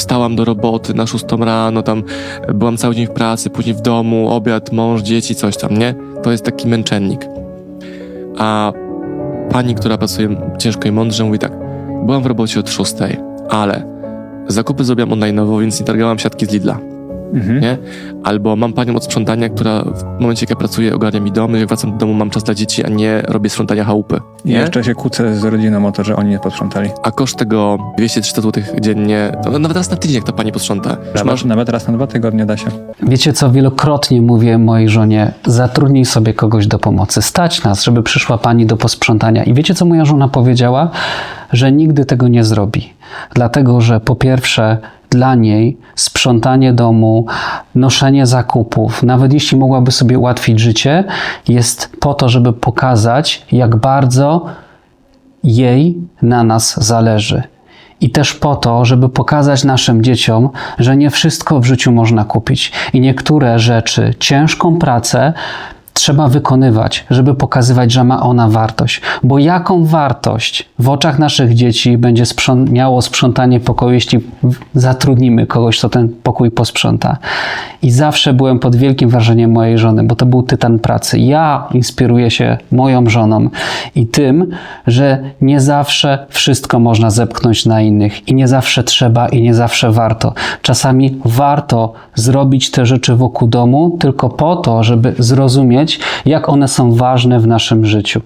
wstałam do roboty na 6 rano, tam byłam cały dzień w pracy, później w domu, obiad, mąż, dzieci, coś tam, nie? To jest taki męczennik. A pani, która pracuje ciężko i mądrze, mówi tak, byłam w robocie od 6, ale zakupy zrobiłam online'owo, więc nie targałam siatki z Lidla, Mhm. nie? Albo mam panią od sprzątania, która w momencie, jak ja pracuję, ogarnia mi dom, jak wracam do domu, mam czas dla dzieci, a nie robię sprzątania chałupy, I nie? jeszcze się kłócę z rodziną o to, że oni nie posprzątali. A koszt tego 200-300 zł dziennie, to nawet raz na tydzień, jak ta pani posprząta. Nawet, masz nawet raz na dwa tygodnie da się. Wiecie co, wielokrotnie mówię mojej żonie, zatrudnij sobie kogoś do pomocy. Stać nas, żeby przyszła pani do posprzątania. I wiecie co moja żona powiedziała? Że nigdy tego nie zrobi. Dlatego, że po pierwsze dla niej sprzątanie domu, noszenie zakupów, nawet jeśli mogłaby sobie ułatwić życie, jest po to, żeby pokazać, jak bardzo jej na nas zależy. I też po to, żeby pokazać naszym dzieciom, że nie wszystko w życiu można kupić i niektóre rzeczy, ciężką pracę trzeba wykonywać, żeby pokazywać, że ma ona wartość. Bo jaką wartość w oczach naszych dzieci będzie miało sprzątanie pokoju, jeśli zatrudnimy kogoś, kto ten pokój posprząta? I zawsze byłem pod wielkim wrażeniem mojej żony, bo to był tytan pracy. Ja inspiruję się moją żoną i tym, że nie zawsze wszystko można zepchnąć na innych i nie zawsze trzeba i nie zawsze warto. Czasami warto zrobić te rzeczy wokół domu tylko po to, żeby zrozumieć, jak one są ważne w naszym życiu.